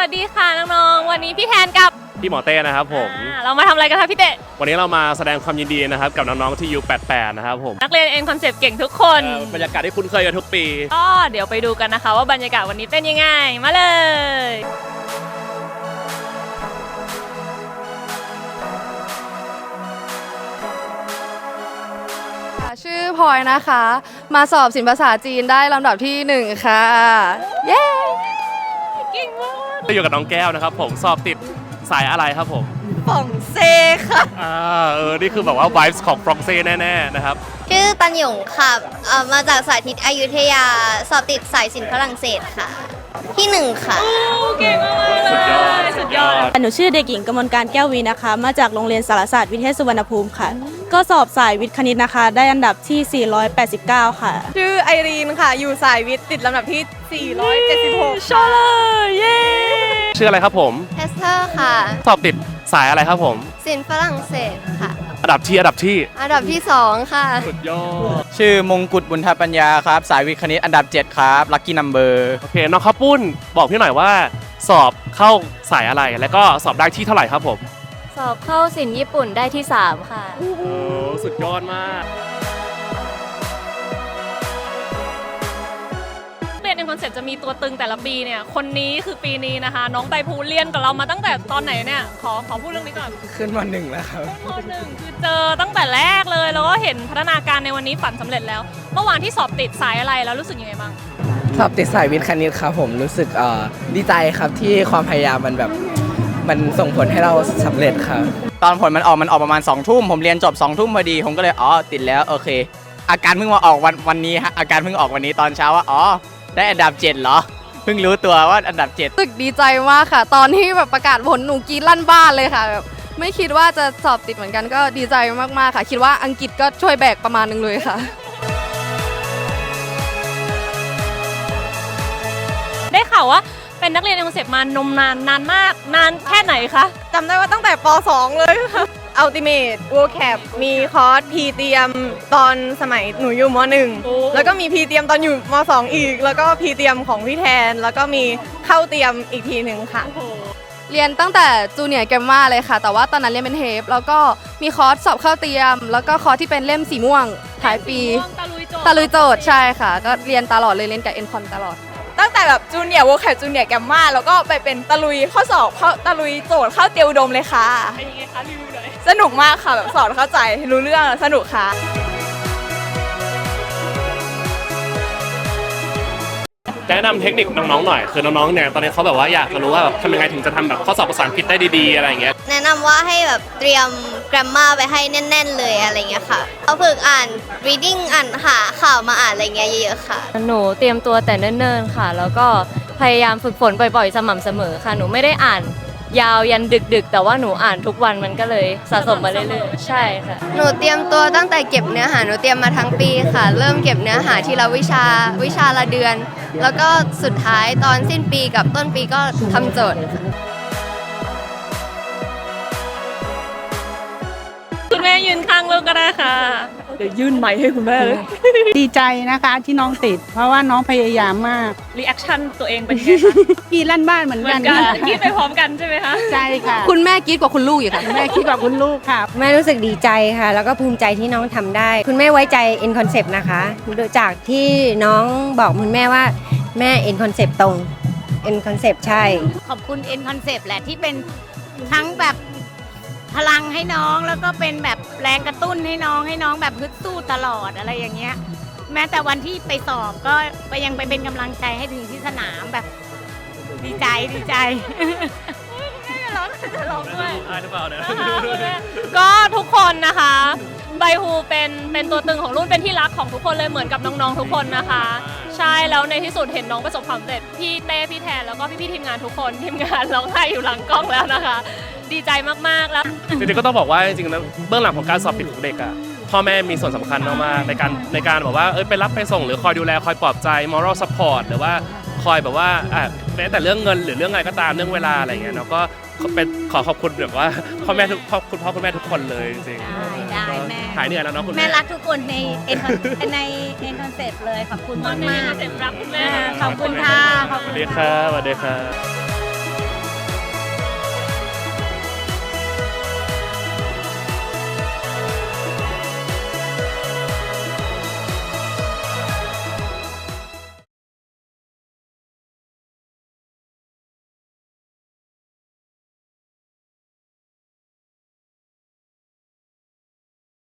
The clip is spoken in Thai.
วัสดีค่ะน้องๆ วันนี้พี่แทนกับพี่หมอเต้นะครับผมอ่าเรามาทำอะไรกันคะพี่เตะวันนี้เรามาแสดงความยินดีนะครับกับน้องๆที่ยู88นะครับผมนักเรียนเอ็นคอนเซปต์เก่งทุกคน เอ่อบรรยากาศที่คุ้นเคยกันทุกปี ก็เดี๋ยวไปดูกันนะคะ ว่าบรรยากาศวันนี้เป็นยังไง มาเลย ค่ะชื่อพลอยนะคะ มาสอบศิลปภาษาจีนได้ลำดับที่หนึ่งค่ะ เย้เก่งมากจะ อยู่กับน้องแก้วนะครับผมสอบติด สายอะไรครับผมป่องเซค่ะ อ่าเออ นี่คือแบบว่า vibes ของฟรองเซ่แน่ๆนะครับ ชื่อตันหยงค่ะเอ่อมาจากสาธิตอยุธยา สอบติดสายศิลป์ฝรั่งเศสค่ะ ที่หนึ่งค่ะโอ้เก่งมากๆเลยสุดยอด สุดยอด หนูชื่อเด็กหญิงกมลการแก้ววีนะคะ มาจากโรงเรียนสารศาสตร์วิเทศสุวรรณภูมิค่ะ ก็สอบสายวิทย์คณิตนะคะ ได้อันดับที่ 489 ค่ะ ชื่อไอรีนค่ะ อยู่สายวิทย์ติดลำดับที่ 476 ชอบเลย เย้ ชื่ออะไรครับผมเทสเตอร์ค่ะ สอบติดสายอะไรครับผมศิลป์ฝรั่งเศสค่ะ อันดับที่อันดับที่อันดับที่ 2 ค่ะ สุดยอดชื่อมงกุฎบุญทปัญญาครับ สายวิทย์คณิตอันดับ 7 ครับลัคกี้นัมเบอร์โอเคน้องข้าวปุ้นบอกพี่หน่อยว่า สอบเข้าสายอะไร แล้วก็สอบได้ที่เท่าไหร่ครับผมสอบเข้าสินญี่ปุ่นได้ที่ 3 ค่ะ โอ้โหสุดยอดมาก เรียนเอ็นคอนเซปต์จะมีตัวตึงแต่ละปีเนี่ย คนนี้คือปีนี้นะคะ น้องใบภูเรียนกับเรามาตั้งแต่ตอนไหนเนี่ย ขอขอพูดเรื่องนี้ก่อนขึ้นมาหนึ่งแล้วครับข้อหนึ่งคือเจอตั้งแต่แรกเลยแล้วก็เห็นพัฒนาการในวันนี้ฝันสำเร็จแล้ว เมื่อวานที่สอบติดสายอะไรแล้วรู้สึกยังไงบ้าง สอบติดสายวิทย์คณิตครับผมรู้สึกเอ่อดีใจครับที่ความพยายามมันแบบมันส่งผลให้เราสำเร็จครับ ตอนผลมันออกมันออกประมาณ2ทุ่มผมเรียนจบ2ทุ่มพอดี ผมก็เลยอ๋อติดแล้วโอเค อาการเพิ่งมาออกวันวันนี้ฮะอาการเพิ่งออกวันนี้ตอนเช้าว่าอ๋อ ได้อันดับ7เหรอ เพิ่งรู้ตัวว่าอันดับ7รู้สึกดีใจมากค่ะ ตอนที่แบบประกาศผลหนูกรีดลั่นบ้านเลยค่ะแบบไม่คิดว่าจะสอบติดเหมือนกันก็ดีใจมากๆค่ะ คิดว่าอังกฤษก็ช่วยแบกประมาณนึงเลยค่ะ ได้ข่าวว่าเป็นนักเรียนเอ็นคอนเซปต์มานมนานนานมากนานแค่ไหนคะ จำได้ว่าตั้งแต่ป .2 เลยค่ะ Ultimate World Cap มีคอร์สพีเตรียมตอนสมัยหนูอยู่ม .1 แล้วก็มีพีเตรียมตอนอยู่ม .2 อีก แล้วก็พีเตรียมของพี่แทน แล้วก็มีเข้าเตรียมอีกทีหนึ่งค่ะ เรียนตั้งแต่จูเนียร์แกมมาเลยค่ะ แต่ว่าตอนนั้นเรียนเป็นเทปแล้วก็มีคอร์สสอบเข้าเตรียม แล้วก็คอร์สที่เป็นเล่มสีม่วงท้ายปี ตะลุยโจทย์ตะลุยโจทย์ใช่ค่ะ ก็เรียนตลอดเลยเรียนกับเอ็นคอนตลอดตั้ งแต่แบบจูเนียร์วอลแคจูเนียร์แกมมาแล้วก็ไปเป็นตะลุยข้อสอบเข้าตะลุยโจทย์เข้าเตียวอุดมเลยค่ะ เป็นยังไงคะรีวิวหน่อย สนุกมากค่ะแบบสอนเข้าใจรู้เรื่องสนุกค่ะ แนะนำเทคนิคน้องๆหน่อยคือน้องๆเนี่ยตอนนี้เขาแบบว่าอยากจะรู้ว่าแบบทำยังไงถึงจะทำแบบข้อสอบภาษาอังกฤษได้ดีๆอะไรอย่างเงี้ย แนะนำว่าให้แบบเตรียม grammar ไปให้แน่น ๆ เลยอะไรเงี้ยค่ะเอาฝึกอ่าน reading อ่านหาข่าวมาอ่านอะไรเงี้ยเยอะๆค่ะ หนูเตรียมตัวแต่เนิ่นๆค่ะ แล้วก็พยายามฝึกฝนบ่อยๆ สม่ำเสมอค่ะ หนูไม่ได้อ่านยาวยันดึกๆ แต่ว่าหนูอ่านทุกวันมันก็เลยสะสมมาเรื่อยๆ ใช่ค่ะ หนูเตรียมตัวตั้งแต่เก็บเนื้อหาหนูเตรียมมาทั้งปีค่ะ เริ่มเก็บเนื้อหาทีละวิชาวิชาละเดือน แล้วก็สุดท้ายตอนสิ้นปีกับต้นปีก็ทำโจทย์ค่ะคุณแม่ยืนข้างลูกก็ได้ค่ะ เดี๋ยวยื่นไมค์ให้คุณแม่เลยดีใจนะคะที่น้องติด เพราะว่าน้องพยายามมากรีแอคชั่นตัวเองเป็นยังไงคะกีลั่นบ้านเหมือนเหมืกัอนนกันค่ะคิดไปพร้อมกันใช่ไหมคะ ใช่ค่ะคุณแม่กรีดกว่าคุณลูกอยู่ค่ะ แม่คิดว่าคุณลูกค่ะ แม่รู้สึกดีใจค่ะ แล้วก็ภูมิใจที่น้องทำได้ คุณแม่ไว้ใจ N Concept นะคะโดยจากที่น้องบอกคุณแม่ว่าแม่ N Concept ตรง N Concept ใช่ ขอบคุณ N Concept แหละที่เป็นทั้งแบบ พลังให้น้องแล้วก็เป็นแบบแรงกระตุ้นให้น้องให้น้องแบบฮึดสู้ตลอดอะไรอย่างเงี้ย แม้แต่วันที่ไปสอบก็ไปยังไปเป็นกำลังใจให้ถึงที่สนามแบบ ดีใจดีใจร้องจะร้องด้วย อายหรือเปล่าเนี่ยก็ทุกคนนะคะใบฮูเป็นเป็นตัวตึงของรุ่นเป็นที่รักของทุกคนเลยเหมือนกับน้องๆทุกคนนะคะ ใช่แล้วในที่สุดเห็นน้องประสบความสำเร็จพี่เต้พี่แทนแล้วก็พี่ๆทีมงานทุกคนทีมงานร้องไห้อยู่หลังกล้องแล้วนะคะ ดีใจมากๆแล้ว จริงๆก็ต้องบอกว่าจริงๆแล้วเบื้องหลังของการสอบติดของเด็กอะพ่อแม่มีส่วนสำคัญมากๆในการในการแบบว่าเอ้ยไปรับไปส่งหรือคอยดูแลคอยปลอบใจ moral support หรือว่าคอยแบบว่าอะแม้แต่เรื่องเงินหรือเรื่องอะไรก็ตามเรื่องเวลาอะไรอย่างเงี้ยเนาะก็เป็นขอขอบคุณแบบว่าพ่อแม่ทุกพ่อคุณพ่อคุณแม่ทุกคนเลยจริงๆได้ได้แม่ หายเหนื่อยแล้วเนาะคุณแม่แม่ รักทุกคนใน N Con- ใน N Concept เลยขอบคุณมากในมากเจ็บรักคุณแม่ ขอบคุณค่ะ ขอบสคุวัณสดีครับสวัสดีครับ